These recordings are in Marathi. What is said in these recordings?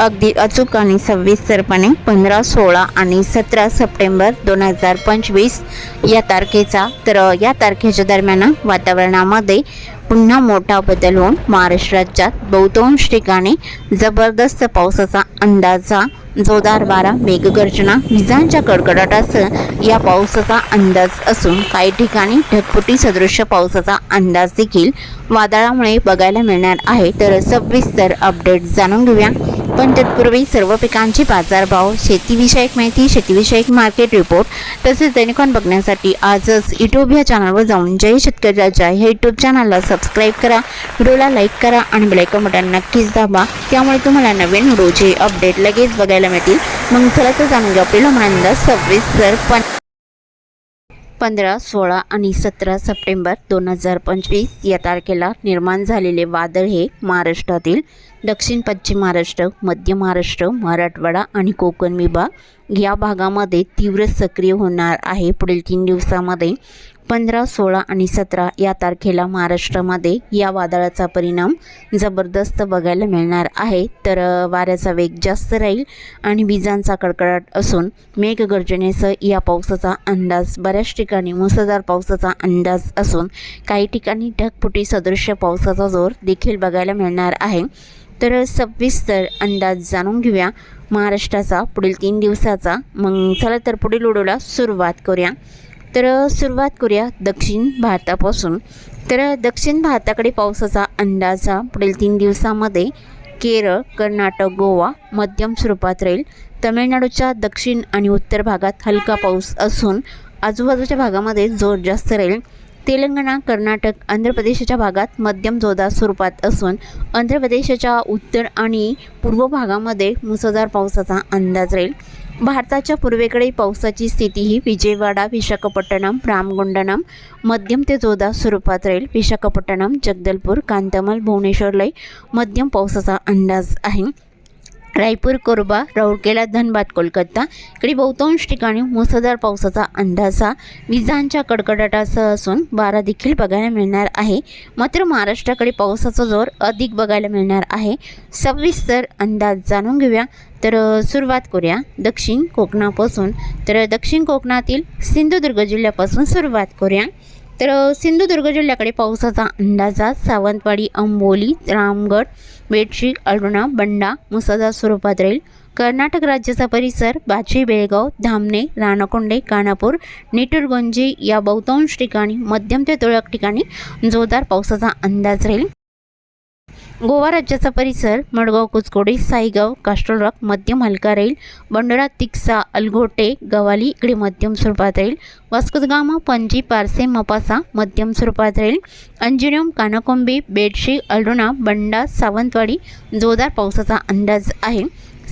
अगदी अचूक आणि सविस्तरपणे पंधरा सोळा आणि सतरा सप्टेंबर दोन हजार पंचवीस या तारखेचा तर या तारखेच्या दरम्यान वातावरणामध्ये पुन्हा मोठा बदल होऊन महाराष्ट्र राज्यात बहुतांश ठिकाणी जबरदस्त पावसाचा अंदाजा जोरदार वारा मेघगर्जना विजांच्या कडकडाटासह या पावसाचा अंदाज असून काही ठिकाणी ढगफुटी सदृश्य पावसाचा अंदाज देखील वादळामुळे बघायला मिळणार आहे. तर सविस्तर अपडेट जाणून घेऊया. पण तत्पूर्वी सर्व पिकांची बाजारभाव शेतीविषयक माहिती शेतीविषयक मार्केट रिपोर्ट तसेच दैनिकॉन बघण्यासाठी आजच यूट्यूब या चॅनलवर जाऊन जय शेतकरी राजा हे यूट्यूब चॅनलला सबस्क्राईब करा व्हिडिओला लाईक करा आणि बेलायकन बटन नक्कीच दाबा. त्यामुळे तुम्हाला नवीन व्हिडिओचे अपडेट लगेच बघायला मिळतील. मग चला तर जाणून घेऊ आपल्याला म्हणा सव्वीस पण पंधरा सोळा आणि सतरा सप्टेंबर दोन हजार पंचवीस या तारखेला निर्माण झालेले वादळ हे महाराष्ट्रातील दक्षिण पश्चिम महाराष्ट्र मध्य महाराष्ट्र मराठवाडा आणि कोकण विभाग या भागामध्ये तीव्र सक्रिय होणार आहे. पुढील तीन दिवसामध्ये पंधरा सोळा आणि सतरा या तारखेला महाराष्ट्रामध्ये या वादळाचा परिणाम जबरदस्त बघायला मिळणार आहे. तर वाऱ्याचा वेग जास्त राहील आणि विजांचा कडकडाट असून मेघगर्जनेसह या पावसाचा अंदाज बऱ्याच ठिकाणी मुसळधार पावसाचा अंदाज असून काही ठिकाणी ढगफुटी सदृश्य पावसाचा जोर देखील बघायला मिळणार आहे. तर सविस्तर अंदाज जाणून घेऊया. महाराष्ट्राचा पुढील तीन दिवसाचा. मग चला तर पुढील उडूला सुरुवात करूया. तर सुरुवात करूया दक्षिण भारतापासून. तर दक्षिण भारताकडे पावसाचा अंदाजा पुढील तीन दिवसामध्ये केरळ कर्नाटक गोवा मध्यम स्वरूपात राहील. तमिळनाडूच्या दक्षिण आणि उत्तर भागात हलका पाऊस असून आजूबाजूच्या भागामध्ये जोर जास्त राहील. तेलंगणा कर्नाटक आंध्र प्रदेशाच्या भागात मध्यम जोरदार स्वरूपात असून आंध्र प्रदेशाच्या उत्तर आणि पूर्व भागामध्ये मुसळधार पावसाचा अंदाज राहील. भारताच्या पूर्वेकडे पावसाची स्थिती ही विजयवाडा विशाखापट्टणम रामगुंडनम मध्यम ते जोरदार स्वरूपात राहील. विशाखापट्टणम जगदलपूर कांतमल भुवनेश्वरलाही मध्यम पावसाचा अंदाज आहे. रायपूर कोरबा राऊरकेला धनबाद कोलकाता इकडे बहुतांश ठिकाणी मुसळधार पावसाचा अंदाज हा विजांच्या कडकडाटासह असून वारा देखील बघायला मिळणार आहे. मात्र महाराष्ट्राकडे पावसाचा जोर अधिक बघायला मिळणार आहे. सविस्तर अंदाज जाणून घेऊया. तर सुरुवात करूया. दक्षिण कोकणापासून. तर दक्षिण कोकणातील सिंधुदुर्ग जिल्ह्यापासून सुरुवात करूया. तर सिंधुदुर्ग जिल्ह्याकडे पावसाचा अंदाजा सावंतवाडी अंबोली रामगड बेडशी अरुणा बंडा मुसळधार स्वरूपात राहील. कर्नाटक राज्याचा परिसर बाची बेळगाव धामणे राणकोंडे कानापूर नेटुरगुंजी या बहुतांश ठिकाणी मध्यम ते तुरळक ठिकाणी जोरदार पावसाचा अंदाज राहील. गोवा राज्याचा परिसर मडगाव कुचकोडी साईगाव कास्ट्रोल रॉक मध्यम हलका राहील. बंडोरा तिक्सा अलगोटे गवाली इकडे मध्यम स्वरूपात राहील. वास्कोदगामा पणजी पारसे मपासा मध्यम स्वरूपात राहील. अंजुरियम कानाकोंबी बेडशी अल्डोना बंडा सावंतवाडी जोरदार पावसाचा अंदाज आहे.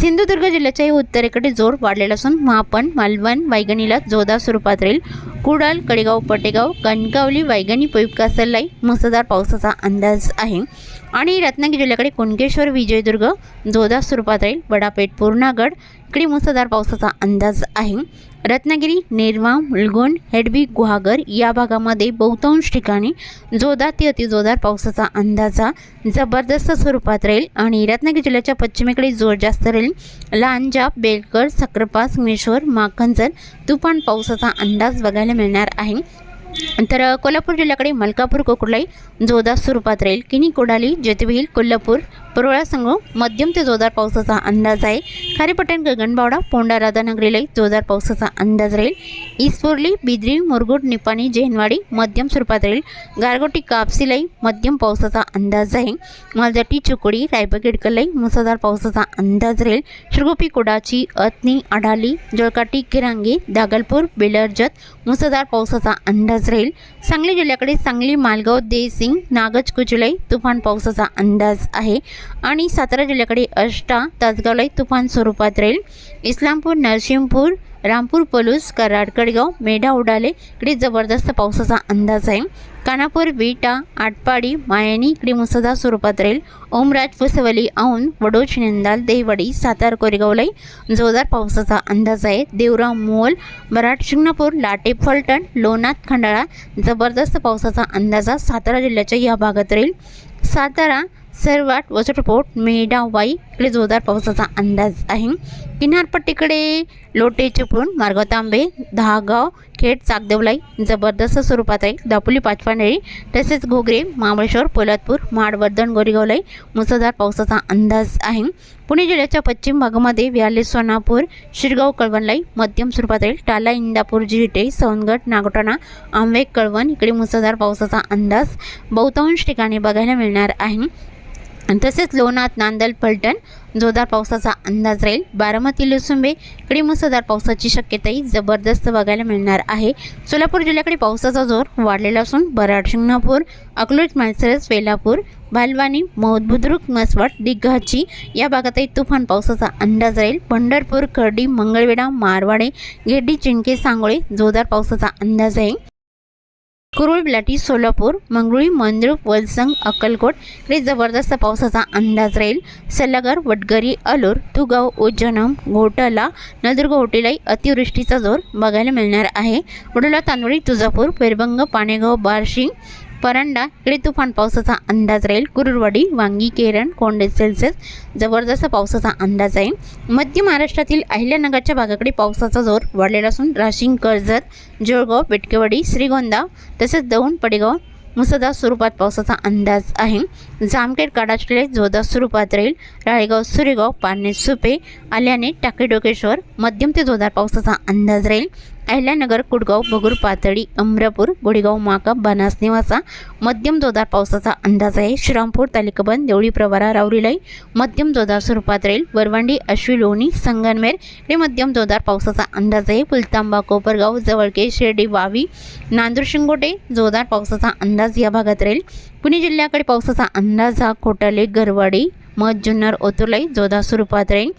सिंधुदुर्ग जिल्ह्याच्याही उत्तरेकडे जोर वाढलेला असून मापण मालवण वायगणीला जोरदार स्वरूपात राहील. कुडाल कडेगाव पटेगाव कणकावली वायगणी पैपकासरलाई मुसळधार पावसाचा अंदाज आहे. आणि रत्नागिरी जिल्ह्याकडे कुणकेश्वर विजयदुर्ग जोरदार स्वरूपात राहील वडापेठ पूर्णागड. इकडे मुसळधार पावसाचा अंदाज आहे. रत्नागिरी नेरवा मुलगुण हेडबी गुहागर या भागामध्ये बहुतांश ठिकाणी जोरदार ते अतिजोरदार पावसाचा अंदाजा जबरदस्त स्वरूपात राहील आणि रत्नागिरी जिल्ह्याच्या पश्चिमेकडे जोर जास्त राहील. लांजाब बेलकर सक्रपा संगमेश्वर माखंजर तुफान पावसाचा अंदाज बघायला मिळणार आहे. तर कोल्हापूर जिल्ह्याकडे मलकापूर कोकुलाई जोधा स्वरूपात राहील किनी कोडाली जतविहील कोल्हापूर परोळा सांगू मध्यम ते जोरदार पावसाचा अंदाज आहे. खारेपट्टण गगनबावडा पोंडा राधानगरीलाही जोरदार पावसाचा अंदाज राहील. ईसपोर्ली बिद्री मुरगुड निपाणी जेनवाडी मध्यम स्वरूपात राहील. गारगोटी कापसीलाही मध्यम पावसाचा अंदाज आहे. मालजाटी चिकोडी रायबगेडकरलाही मुसळधार पावसाचा अंदाज राहील. श्रगोपी कोडाची अतनी अडाली जळकाटी किरांगी दागलपूर बेलरजत मुसळधार पावसाचा अंदाज राहील. सांगली जिल्ह्याकडे सांगली मालगाव देसिंग नागज कुचुलाई तुफान पावसाचा अंदाज आहे. आणि सातारा जिल्ह्याकडे अष्टा तासगावलाही तुफान स्वरूपात राहील. इस्लामपूर नरसिंहपूर रामपूर पलूस कराड कडगाव मेढा उडाले इकडे जबरदस्त पावसाचा अंदाज आहे. कानापूर विटा आटपाडी मायानी इकडे मुसळधार स्वरूपात राहील. ओमराज पुसवली औंध वडोज निंदाल देवडी सातार कोरेगावलाही जोरदार पावसाचा अंदाज आहे. देवराव मोल मराठ शिंगणापूर लाटे फलटण लोणात खंडाळा जबरदस्त पावसाचा अंदाज सातारा जिल्ह्याच्या या भागात राहील. सातारा सर्वात वसटपोट मेढावाई इकडे जोरदार पावसाचा अंदाज आहे. किनारपट्टीकडे लोटे चिपळूण मार्गतांबे दहागाव खेड चाकदेवलाई जबरदस्त स्वरूपात आहे. दापोली पाचपांडळी तसेच घोगरे महाबळेश्वर पोलादपूर माडवर्धन गोरेगावलाई मुसळधार पावसाचा अंदाज आहे. पुणे जिल्ह्याच्या पश्चिम भागामध्ये व्याले सोनापूर शिरगाव कळवणलाई मध्यम स्वरूपात राहील टाला इंदापूर जिरटे सोनगड नागोटाणा आंबे कळवण इकडे मुसळधार पावसाचा अंदाज बहुतांश ठिकाणी बघायला मिळणार आहे. तसेच लोणात नांदल फलटण जोरदार पावसाचा अंदाज राहील. बारामती लुसुंबे इकडे मुसळधार पावसाची शक्यताही जबरदस्त बघायला मिळणार आहे. सोलापूर जिल्ह्याकडे पावसाचा जोर वाढलेला असून बराड शिंगणापूर अकलूज माणसरस वेलापूर भालवानी मौद बुद्रुक मसवड दिग्घाची या भागातही तुफान पावसाचा अंदाज राहील. पंढरपूर खर्डी मंगळवेढा मारवाडे गेड्डी चिंके सांगोळे जोरदार पावसाचा अंदाज आहे. कुरुळ ब्लाटी सोलापूर मंगरुळी मंद्रुप वलसंग अक्कलकोट इकडे जबरदस्त पावसाचा अंदाज राहील. सल्लागर वडगरी अलूर तुगाव उज्जनम घोटाला नदुर्ग होटेलाई अतिवृष्टीचा जोर बघायला मिळणार आहे. वडोला तांदुळी तुळजापूर पेरबंग पाणेगाव बार्शी परांडा इकडे तुफान पावसाचा अंदाज राहील. कुरुरवाडी वांगी केरण कोंडे सेल्सेस जबरदस्त पावसाचा अंदाज आहे. मध्य महाराष्ट्रातील अहिल्यानगरच्या भागाकडे पावसाचा जोर वाढलेला असून राशिंग कर्जत जळगाव बेटकेवाडी श्रीगोंदा तसेच दौंड पडेगाव मुसळधार स्वरूपात पावसाचा अंदाज आहे. जामखेड काडाचले जोरदार स्वरूपात राहील. राळेगाव सुरेगाव पारणे सुपे आल्याने टाकेडोकेश्वर मध्यम ते जोरदार पावसाचा अंदाज राहील. अहिल्यानगर कुडगाव बगूर पातळी अमरापूर गोडेगाव माका बनास निवासा मध्यम जोरदार पावसाचा अंदाज आहे. श्रीरामपूर तालुकाबंद देवळी प्रवारा रावरीलाई मध्यम जोरदार स्वरूपात राहील. वरवंडी अश्वी लोणी संगनमेर हे मध्यम जोरदार पावसाचा अंदाज आहे. पुलतांबा कोपरगाव जवळके शिर्डी वावी नांदूर शिंगोटे जोरदार पावसाचा अंदाज या भागात राहील. पुणे जिल्ह्याकडे पावसाचा अंदाज हा खोटाले गरवाडी मध जुन्नर ओतुर्लाई जोरदार स्वरूपात राहील.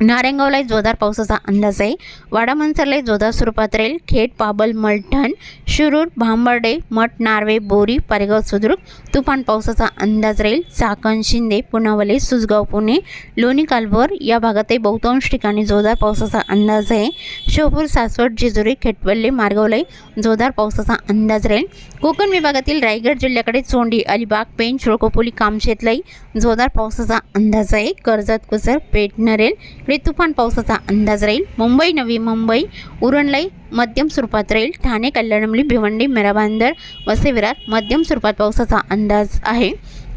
नारायणगावला जोरदार पावसाचा अंदाज आहे. वाडा जोरदार स्वरूपात राहील. खेड पाबल मलठण शिरूर भांबर्डे मठ नार्वे बोरी पारेगाव सुद्रुक तुफान पावसाचा अंदाज राहील. चाकण शिंदे पुनावले सुसगाव पुणे लोणी कालभोर या भागातही बहुतांश ठिकाणी जोरदार पावसाचा अंदाज आहे. शोपूर सासवड जेजुरी खेटवल्ले मार्गावलाई जोरदार पावसाचा अंदाज राहील. कोकण विभागातील रायगड जिल्ह्याकडे चोंडी अलिबाग पेन शोळकोपोली कामशेतलाई जोरदार पावसाचा अंदाज आहे. कर्जत कुसर पेठ नरेल इकडे तुफान पावसाचा अंदाज राहील. मुंबई नवी मुंबई उरणलाई मध्यम स्वरूपात राहील. ठाणे कल्याणमली भिवंडी मेराबांदर वसे विरार मध्यम स्वरूपात पावसाचा अंदाज आहे.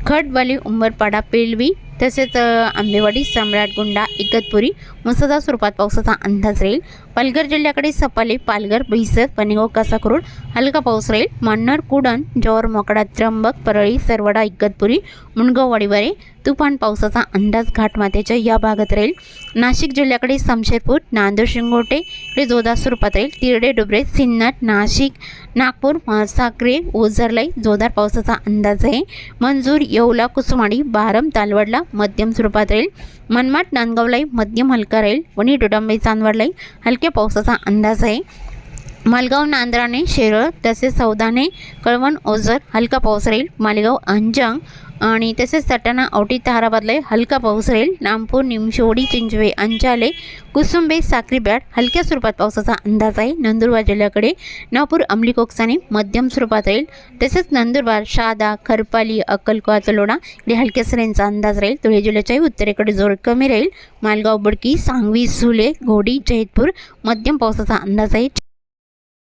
खडवाली उंबरपाडा पेलवी तसेच आंबेवाडी सम्राट गुंडा इगतपुरी मुसळधार स्वरूपात पावसाचा अंदाज राहील. पालघर जिल्ह्याकडे सपाले पालघर भिसर पनेगाव कासाकरोड हलका पाऊस राहील. मान्नर कुडण जोर मोकडा त्र्यंबक परळी सरवडा इगतपुरी मुणगाव वाडीवारे तुफान पावसाचा अंदाज घाटमाथ्याच्या या भागात राहील. नाशिक जिल्ह्याकडे समशेरपूर नांदूर शिंगोटे इकडे जोरदार स्वरूपात राहील. तिरडे डुबरे सिन्नर नाशिक नागपूर साक्रे ओझरलाई जोरदार पावसाचा अंदाज आहे. मंजूर येवला कुसुमाडी बारम तालवडला मध्यम स्वरूपात राहील. मनमाड नांदगावलाई मध्यम हलका राहील वणी डोडांबे चांदवडलाई हलक्या पावसाचा अंदाज आहे. मालगाव नांद्राणे शेरळ तसेच सौदाने कळवण ओझर हलका पाऊस राहील मालेगाव अंजंग आणि तसेच सटाणा औटी ताराबादला हलका पाऊस राहील नामपूर निमशोडी चिंचवे अंचाले कुसुंबे साक्रीबॅट हलक्या स्वरूपात पावसाचा अंदाज आहे. नंदुरबार जिल्ह्याकडे नागपूर अंमली कोकसाने मध्यम स्वरूपात राहील तसेच नंदुरबार शहादा खरपाली अक्कलकोवा तलोडा इकडे हलक्या सऱ्यांचा अंदाज राहील धुळे जिल्ह्याच्याही उत्तरेकडे जोर कमी राहील मालगाव बडकी सांगवी सुले घोडी जैतपूर मध्यम पावसाचा अंदाज आहे.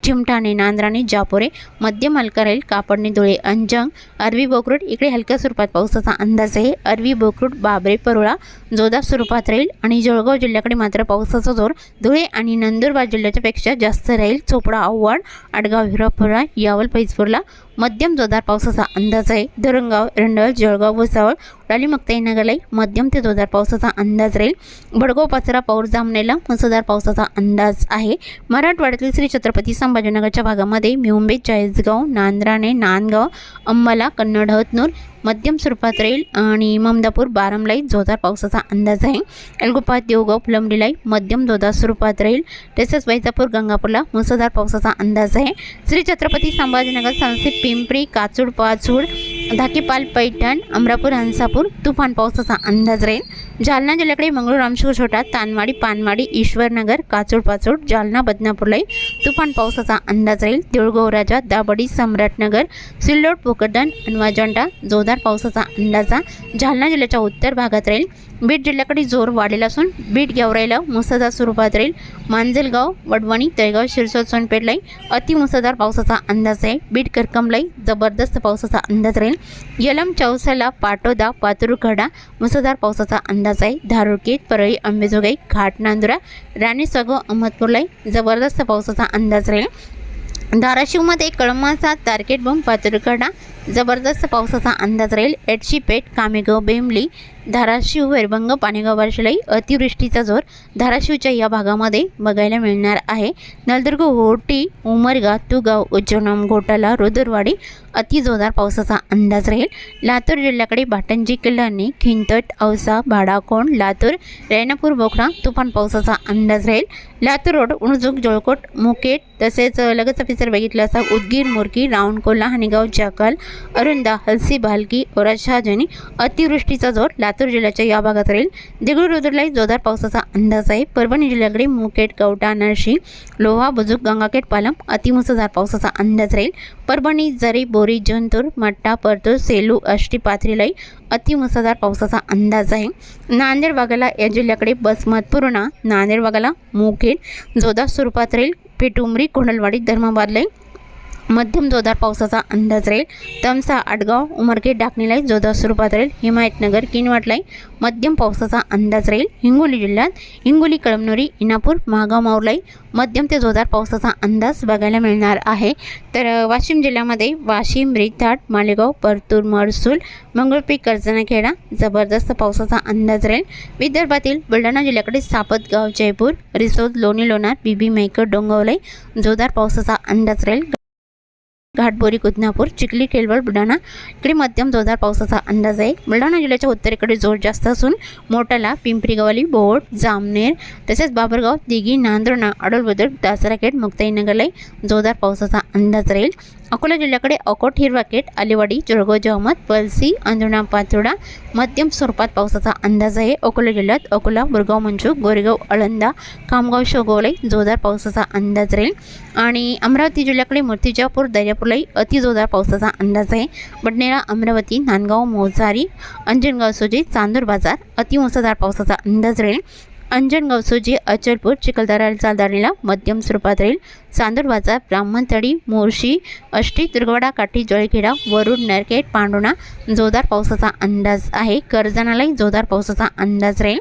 चिमठाणे नांद्राणे जापोरे मध्यम हलका राहील कापडणे धुळे अंजंग अरवी बोकरूट इकडे हलक्या स्वरूपात पावसाचा अंदाज आहे. अरवी बोकरूट बाबरे परोळा जोरदार स्वरूपात राहील आणि जळगाव जिल्ह्याकडे मात्र पावसाचा जोर धुळे आणि नंदुरबार जिल्ह्याच्यापेक्षा जास्त राहील. चोपडा आव्हाड आडगाव हिरापुरा यावल पैजपूरला मध्यम जोरदार पावसाचा अंदाज आहे. धरणगाव रंडळ जळगाव भुसावळ वडाली मक्ताई मध्यम ते जोरदार पावसाचा अंदाज राहील. बडगाव पाचरा पौर जामनेला मुसळधार पावसाचा अंदाज आहे. मराठवाड्यातील श्री छत्रपती संभाजीनगरच्या भागामध्ये मुंबई चाळीसगाव नांद्राणे नांदगाव अंबाला कन्नड हतनूर मध्यम स्वरूपात राहील आणि ममदापूर बारामलाई जोरदार पावसाचा अंदाज आहे. एलगोपात देवगाव फुलंबरीलाई मध्यम जोरदार स्वरूपात राहील. तसेच वैजापूर गंगापूरला मुसळधार पावसाचा अंदाज आहे. श्री छत्रपती संभाजीनगर सांगली पिंपरी काचूड पाचूड धाकीपाल पैठण अमरापूर हंसापूर तुफान पावसाचा अंदाज राहील. जालना जिल्ह्याकडे मंगळूर रामशूर छोटा तानवाडी पानवाडी ईश्वरनगर काचूड पाचूड जालना बदनापूरलाही तुफान पावसाचा अंदाज राहील. देऊळगाव राजा दाबडी सम्राटनगर सिल्लोड पोकरदन अनवाजंडा जोरदार पावसाचा अंदाजा जालना जिल्ह्याच्या उत्तर भागात राहील. बीड जिल्ह्याकडे जोर वाढलेला असून बीड गेवराईला मुसळधार स्वरूपात राहील. मांजलगाव वडवणी तळेगाव शिरसोड सोनपेठलाई अतिमुसळधार पावसाचा अंदाज आहे. बीड करकमलाई जबरदस्त पावसाचा अंदाज राहील. यलम चौसाला पाटोदा पातुरखडा मुसळधार पावसाचा अंदाज आहे. धारुकेत परळी अंबेजोगाई घाट नांदुरा राणी अहमदपूरलाई जबरदस्त पावसाचा अंदाज राहील. धाराशिवमध्ये कळमाचा टार्गेट बम पातुरखडा जबरदस्त पावसाचा अंदाज राहील. एडशी पेठ कामेगाव बेंबली धाराशिव वैरभंग पाणीगाव बारशिलाई अतिवृष्टीचा जोर धाराशिवच्या या भागामध्ये बघायला मिळणार आहे. नलदुर्ग होटी उमरगा तुगाव उज्जवणम घोटाला रुदरवाडी अतिजोरदार पावसाचा अंदाज राहील. लातूर जिल्ह्याकडे भाटंजी किल्ल्याने खिंतट औसा भाडाकोण लातूर रेणापूर बोखरा तुफान पावसाचा अंदाज राहील. लातूर रोड उणजूक जोळकोट मुकेट तसेच लगतचा पिक्चर बघितला असा उदगीर मुरकी रावणकोला हनीगाव जाकल अरुंदा हलसी भालकी ओराशहाजनी अतिवृष्टीचा जोर लातूर जिल्ह्याच्या या भागात राहील देगलूर रुद्रलाई जोरदार पावसाचा अंदाज आहे. परभणी जिल्ह्याकडे मुकेट कवटा नरशी लोहा बुजुक गंगाखेड पालम अतिमुसळधार पावसाचा अंदाज राहील. परभणी जरी बोरी जंतूर मट्टा परतूर सेलू अष्टी पाथरीलाई अतिमुसळधार पावसाचा अंदाज आहे. नांदेड भागाला या जिल्ह्याकडे बसमत पूर्णा नांदेड भागाला मुखेड जोरदार स्वरूपात राहील. पेटुमरी कोंडलवाडी धर्माबादलाई मध्यम जोरदार पावसाचा अंदाज राहील. तमसा आडगाव उमरखेड डाकणीलाई जोरदार स्वरूपात राहील. हिमायतनगर किनवाटलाई मध्यम पावसाचा अंदाज राहील. हिंगोली जिल्ह्यात हिंगोली कळमनुरी इनापूर महागाव माऊलाई मध्यम ते जोरदार पावसाचा अंदाज बघायला मिळणार आहे. तर वाशिम जिल्ह्यामध्ये वाशिम रिथाट मालेगाव परतूर मरसूल मंगळपीक कर्जनाखेडा जबरदस्त पावसाचा अंदाज राहील. विदर्भातील बुलढाणा जिल्ह्याकडे सापतगाव जयपूर रिसोद लोणी लोणार बीबी मेकर डोंगवलाई जोरदार पावसाचा अंदाज राहील. घाटबोरी कुदनापूर चिखली केलवड बुलढाणा. इकडे मध्यम जोरदार पावसाचा अंदाज आहे. बुलढाणा जिल्ह्याच्या उत्तरेकडे जोर जास्त असून मोटाला पिंपरी गवाली बोट जामनेर तसेच बाबरगाव दिघी नांद्रणा अडोलबुद्रुक दासराखेड मुक्ताईनगरलाही जोरदार पावसाचा अंदाज राहील. अकोला जिल्ह्याकडे अकोट हिरवाकेट आलेवाडी जळगाव जहमत पलसी अंजुणा पाचोडा मध्यम स्वरूपात पावसाचा अंदाज आहे. अकोला जिल्ह्यात अकोला बुरगाव मंचूक गोरेगाव अळंदा खामगाव शोगोलाई जोरदार पावसाचा अंदाज राहील. आणि अमरावती जिल्ह्याकडे मूर्तिजापूर दर्यापूरलाही अतिजोरदार पावसाचा अंदाज आहे. बडनेरा अमरावती नांदगाव मोजारी अंजनगाव सोजी चांदूर बाजार अतिमुसळधार पावसाचा अंदाज राहील. अंजनगाव सोजी अचलपूर चिखलदरा चालदारीला मध्यम स्वरूपात राहील. चांदूर बाजार ब्राह्मणतडी मोर्शी अष्टी दुर्गवाडा काठी जळखेडा वरुड नरकेट पांडुणा जोरदार पावसाचा अंदाज आहे. कर्जनालाही जोरदार पावसाचा अंदाज राहील.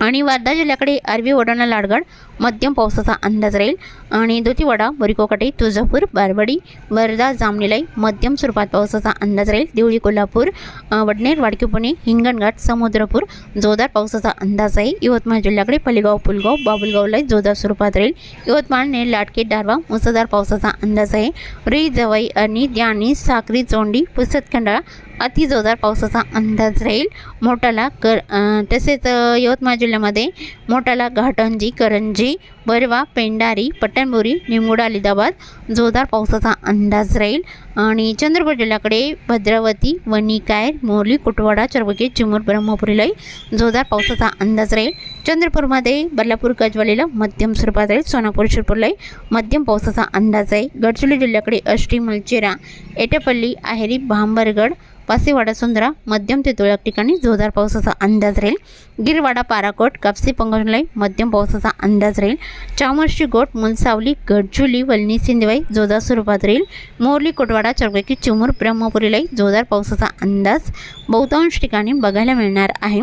आणि वर्धा जिल्ह्याकडे आरवी वडाणा लाडगड मध्यम पावसाचा अंदाज राहील. आणि दोतीवाडा बरिकोकाटे तुळजापूर बारवाडी वर्धा जामनेलाई मध्यम स्वरूपात पावसाचा अंदाज राहील. देवळी कोल्हापूर वडनेर वाडकी पुणे हिंगणघाट समुद्रपूर जोरदार पावसाचा अंदाज आहे. यवतमाळ जिल्ह्याकडे पलीगाव पुलगाव बाबुलगावलाही जोरदार स्वरूपात राहील. यवतमाळ नेर लाटके डारवा मुसळधार पावसाचा अंदाज आहे. री जवाई आणि द्यानी साक्री चोंडी पुसतखंडाळा अति जोरदार पावसाचा अंदाज राहील. मोठाला कर तसेच यवतमाळ जिल्ह्यामध्ये मोठाला घाटंजी करंजी बरवा पेंडारी पट्टणबोरी निमगुडा अलिदाबाद जोरदार पावसाचा अंदाज राहील. आणि चंद्रपूर जिल्ह्याकडे भद्रावती वणिकायर मोरली कुटवाडा चरबके चिमूर ब्रह्मपुरीलाही जोरदार पावसाचा अंदाज राहील. चंद्रपूरमध्ये बल्लापूर गजवालीला मध्यम स्वरूपात राहील. सोनापूर शिरपूरलाही मध्यम पावसाचा अंदाज आहे. गडचिरोली जिल्ह्याकडे अष्टी मलचेरा एटेपल्ली आहेरी भांबरगड पासेवाडा सुंदरा मध्यम ते तुरळक ठिकाणी जोरदार पावसाचा अंदाज राहील. गिरवाडा पाराकोट कापसी पंगजलाई मध्यम पावसाचा अंदाज राहील. चामर्शी गोट मुलसावली गडचुली वलनी सिंधवाई जोरदार स्वरूपात राहील. मोरली कोटवाडा चौकी चिमूर ब्रह्मपुरीलाई जोरदार पावसाचा अंदाज बहुतांश ठिकाणी बघायला मिळणार आहे.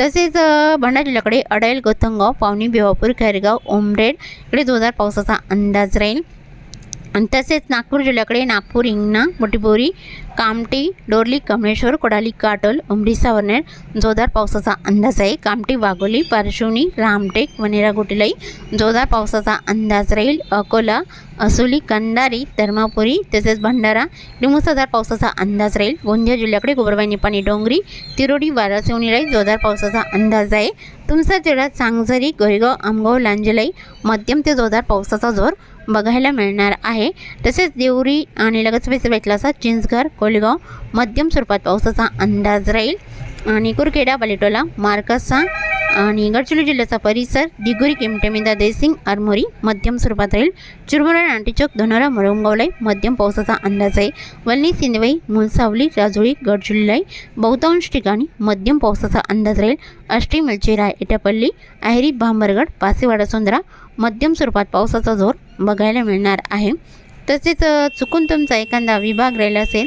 तसेच भंडारा जिल्ह्याकडे अडेल गोथंगाव पावनी भिवापूर खैरगाव ओमरेड इकडे जोरदार पावसाचा अंदाज राहील. आणि तसेच नागपूर जिल्ह्याकडे नागपूर हिंगणा मोठीबोरी कामटी डोरली कमळेश्वर कोडाली काटोल उमरी सावरनेर जोरदार पावसाचा अंदाज आहे. कामटी वाघोली पारशिवनी रामटेक वनेरा गोटीलाई जोरदार पावसाचा अंदाज राहील. अकोला असोली कंदारी धर्मापुरी तसेच भंडारा मुसळधार पावसाचा अंदाज राहील. गोंदिया जिल्ह्याकडे गोबरवाई निपाणी डोंगरी तिरोडी वारासिवणी राहील जोरदार पावसाचा अंदाज आहे. तुमचा जिल्ह्यात सांगझरी गोरेगाव आमगाव लांजलाई मध्यम ते जोरदार पावसाचा जोर बघायला मिळणार आहे. तसेच देवरी आणि लगत भेटला असा चिंचघर कोळीगाव मध्यम स्वरूपात पावसाचा अंदाज राहील. आणि कुरखेडा बालेटोला मार्कसा आणि गडचिरोली जिल्ह्याचा परिसर दिगुरी किमटेमिंदा देसिंग आरमोरी मध्यम स्वरूपात राहील. चुरमुरा नांटीचौक धनोरा मुरंगावलाई मध्यम पावसाचा अंदाज आहे. वल्ली सिंदवाई मुलसावली राजुरी गडचिरोलीलाई बहुतांश ठिकाणी मध्यम पावसाचा अंदाज राहील. अष्टी मिलचेरा इटापल्ली अहेरी भांबरगड पासेवाडा सोंदरा मध्यम स्वरूपात पावसाचा जोर बघायला मिळणार आहे. तसेच चुकून तुमचा एखादा विभाग राहिला असेल